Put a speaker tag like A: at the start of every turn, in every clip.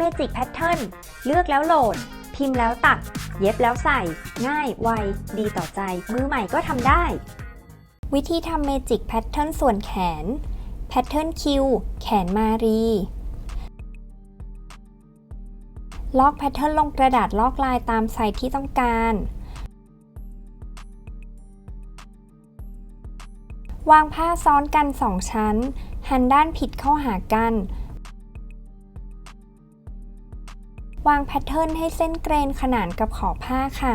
A: Magic Pattern เลือกแล้วโหลด พิมพ์แล้วตัด เย็บแล้วใส่ ง่าย ไว ดีต่อใจ มือใหม่ก็ทำได้ วิธีทำ Magic Pattern ส่วนแขน Pattern Q แขนมารี ลอกแพทเทิร์นลงกระดาษลอกลายตามไซส์ที่ต้องการวางผ้าซ้อนกัน2ชั้น หันด้านผิดเข้าหากัน วางแพทเทิร์นให้เส้นเกรนขนานกับขอบผ้าค่ะ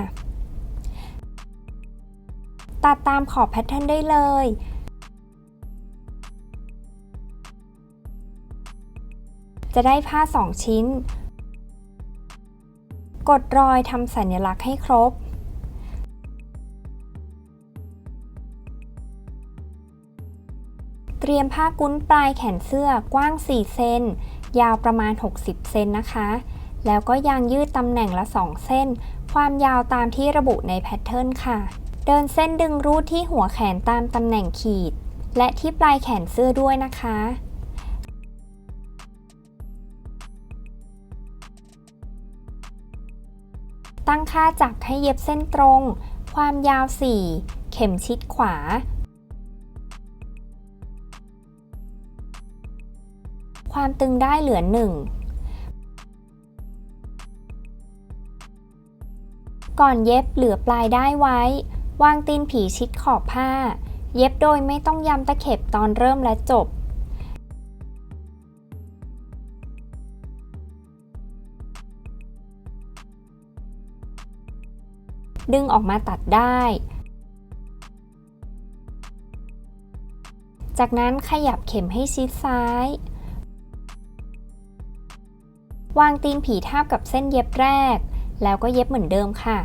A: ตัดตามขอบแพทเทิร์นได้เลย จะได้ผ้า 2 ชิ้น กดรอยทำสัญลักษณ์ให้ครบเตรียมผ้ากุ้นปลายแขนเสื้อกว้าง 4 เซน ยาวประมาณ 60 เซนนะคะ แล้วก็ยางยืดตำแหน่งละ 2 เส้น ความยาวตามที่ระบุในแพทเทิร์นค่ะ เดินเส้นดึงรูดที่หัวแขนตามตำแหน่งขีด และที่ปลายแขนเสื้อด้วยนะคะตั้งค่าจักรให้เย็บเส้นตรง ความยาว 4 เข็มชิดขวา ความตึงได้เหลือ 1 ก่อนเย็บเหลือปลายได้ไว้ วางตีนผีชิดขอบผ้า เย็บโดยไม่ต้องย้ำตะเข็บตอนเริ่มและจบ ดึงออกมาตัดได้ จากนั้นขยับเข็มให้ชิดซ้าย วางตีนผีทาบกับเส้นเย็บแรก แล้วก็เย็บเหมือนเดิมค่ะ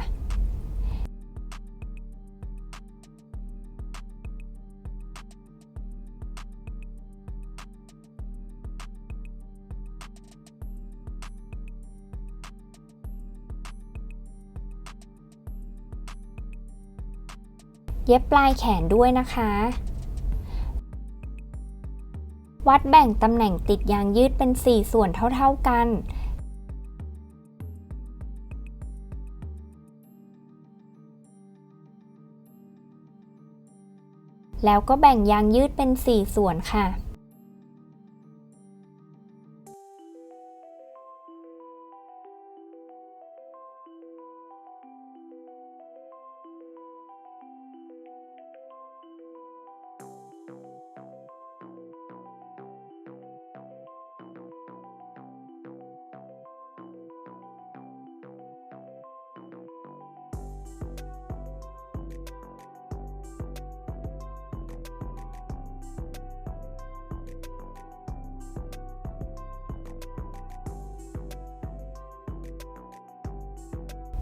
A: เย็บปลายแขนด้วยนะคะ วัดแบ่งตำแหน่งติดยางยืดเป็น 4 ส่วนเท่าๆกัน แล้วก็แบ่งยางยืดเป็น 4 ส่วนค่ะ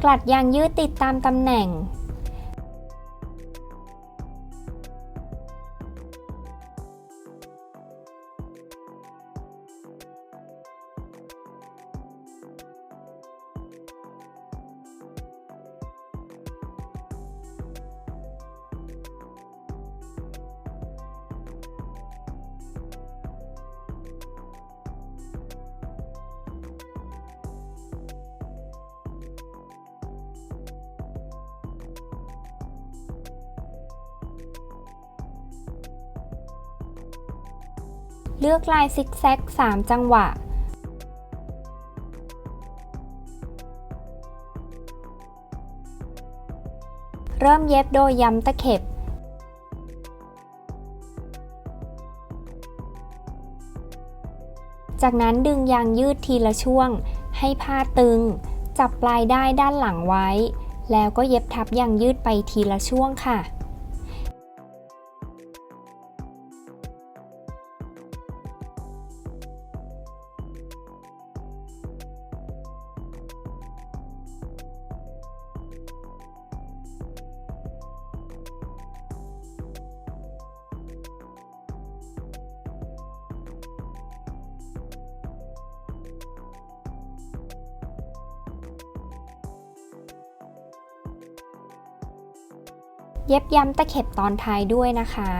A: กลัดยางยืดติดตามตำแหน่ง เลือกลายซิกแซก 3 จังหวะ เริ่มเย็บโดยย้ำตะเข็บ จากนั้นดึงยางยืดทีละช่วง ให้ผ้าตึง จับปลายได้ด้านหลังไว้ แล้วก็เย็บทับยางยืดไปทีละช่วงค่ะ เย็บย้ำตะเข็บตอนท้ายด้วยนะคะ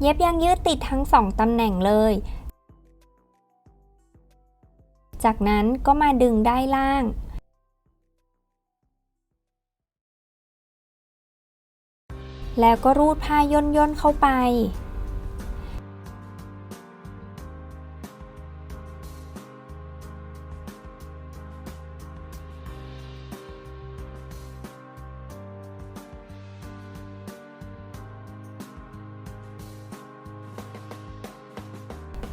A: เย็บยางยืดติดทั้งสองตำแหน่งเลย จากนั้นก็มาดึงได้ล่าง แล้วก็รูดผ้าย่นย่นๆเข้าไป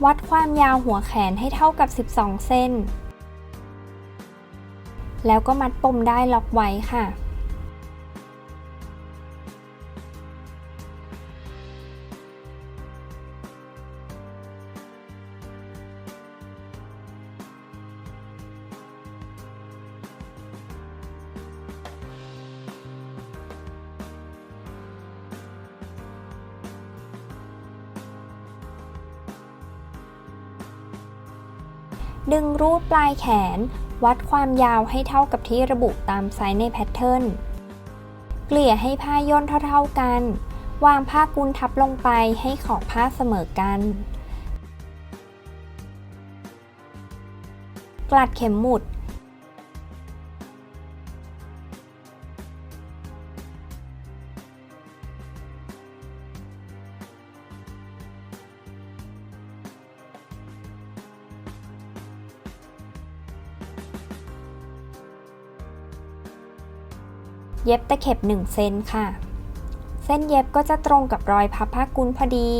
A: วัดความยาวหัวแขนให้เท่ากับ 12 เส้น แล้วก็มัดปมได้ล็อกไว้ค่ะ ดึงรูดปลายแขน วัดความยาวให้เท่ากับที่ระบุตามไซส์ในแพทเทิร์น เกลี่ยให้ผ้าย่นเท่าๆกัน วางผ้ากุนทับลงไปให้ขอบผ้าเสมอกัน กลัดเข็มหมุด เย็บตะเข็บ1เซนค่ะ เส้นเย็บก็จะตรงกับรอยพับผ้ากุ้นพอดี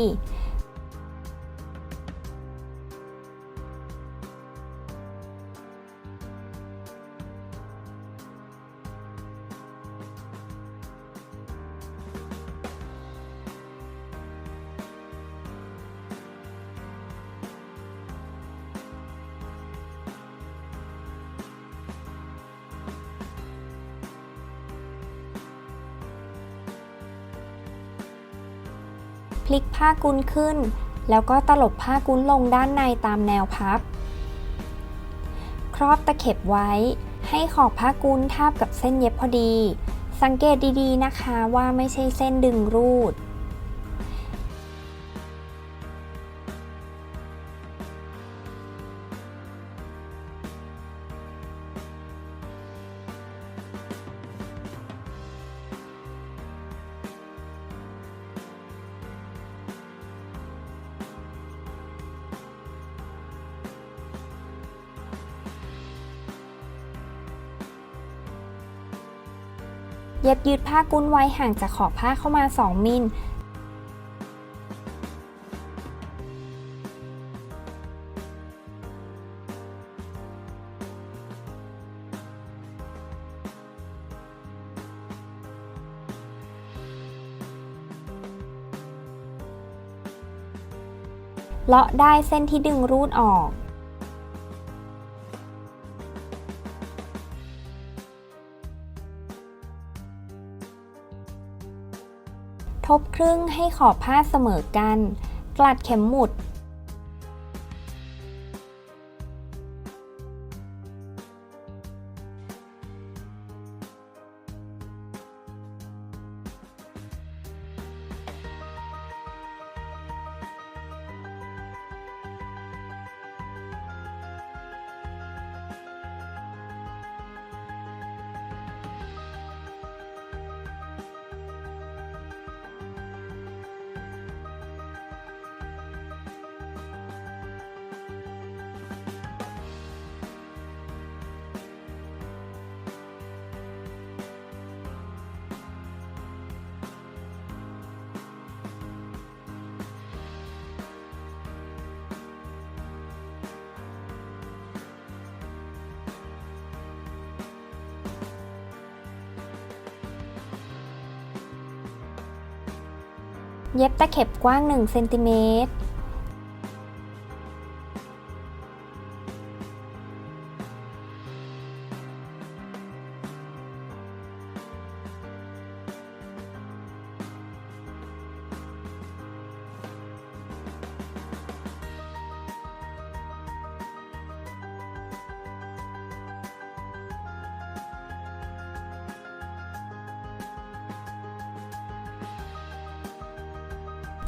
A: ลิกผ้ากุนขึ้น แล้วก็ตลบผ้ากุนลงด้านในตามแนวพับ ครอบตะเข็บไว้ ให้ขอบผ้ากุนทาบกับเส้นเย็บพอดี สังเกตดีๆนะคะว่าไม่ใช่เส้นดึงรูด เย็บยืดผ้ากุ้นไว้ห่างจากขอบผ้าเข้ามา 2 มิลเลาะได้เส้นที่ดึงรูดออก บครึ่งให้ขอบผ้าเสมอกัน กลัดเข็มหมุด เย็บตะเข็บกว้าง1เซนติเมตร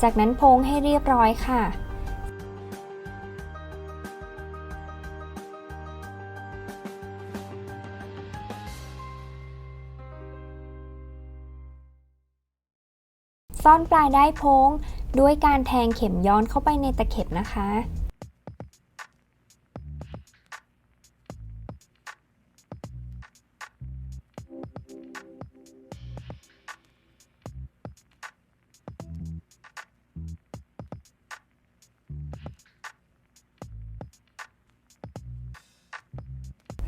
A: จากนั้นโพงให้เรียบร้อยค่ะ ซ่อนปลายได้โพงด้วยการแทงเข็มย้อนเข้าไปในตะเข็บนะคะ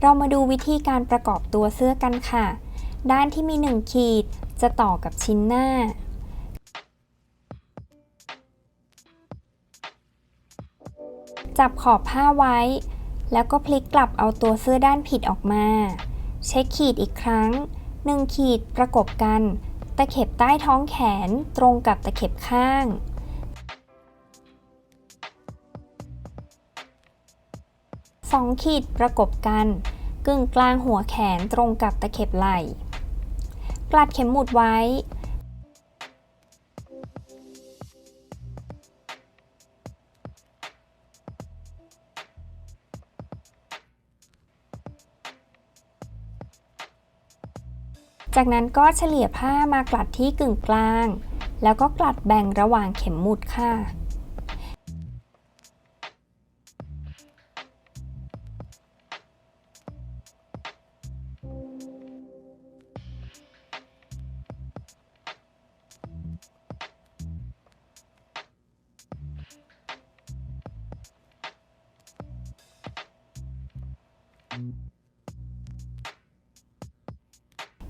A: เรามาดูวิธีการประกอบตัวเสื้อกันค่ะ ด้านที่มี 1 ขีดจะต่อกับชิ้นหน้า จับขอบผ้าไว้ แล้วก็พลิกกลับเอาตัวเสื้อด้านผิดออกมา เช็คขีดอีกครั้ง 1 ขีดประกบกัน ตะเข็บใต้ท้องแขนตรงกับตะเข็บข้างสองขีดประกบกัน กึ่งกลางหัวแขนตรงกับตะเข็บไหล่กลัดเข็มหมุดไว้ จากนั้นก็เฉลี่ยผ้ามากลัดที่กึ่งกลาง แล้วก็กลัดแบ่งระหว่างเข็มหมุดค่ะ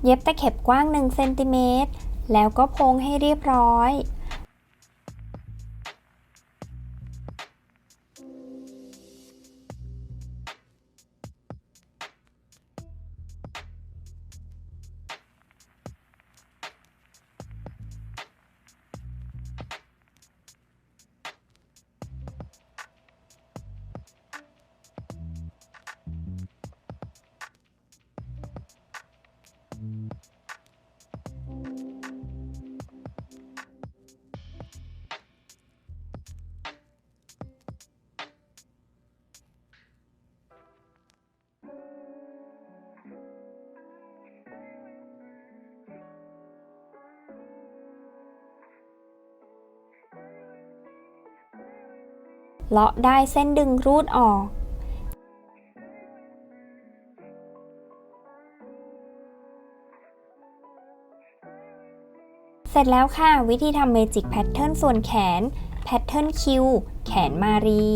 A: เย็บตะเข็บกว้าง1เซนติเมตรแล้วก็โพงให้เรียบร้อย เลาะได้เส้นดึงรูดออก เสร็จแล้วค่ะ วิธีทำเมจิกแพทเทิร์นส่วนแขน แพทเทิร์นคิว แขนมารี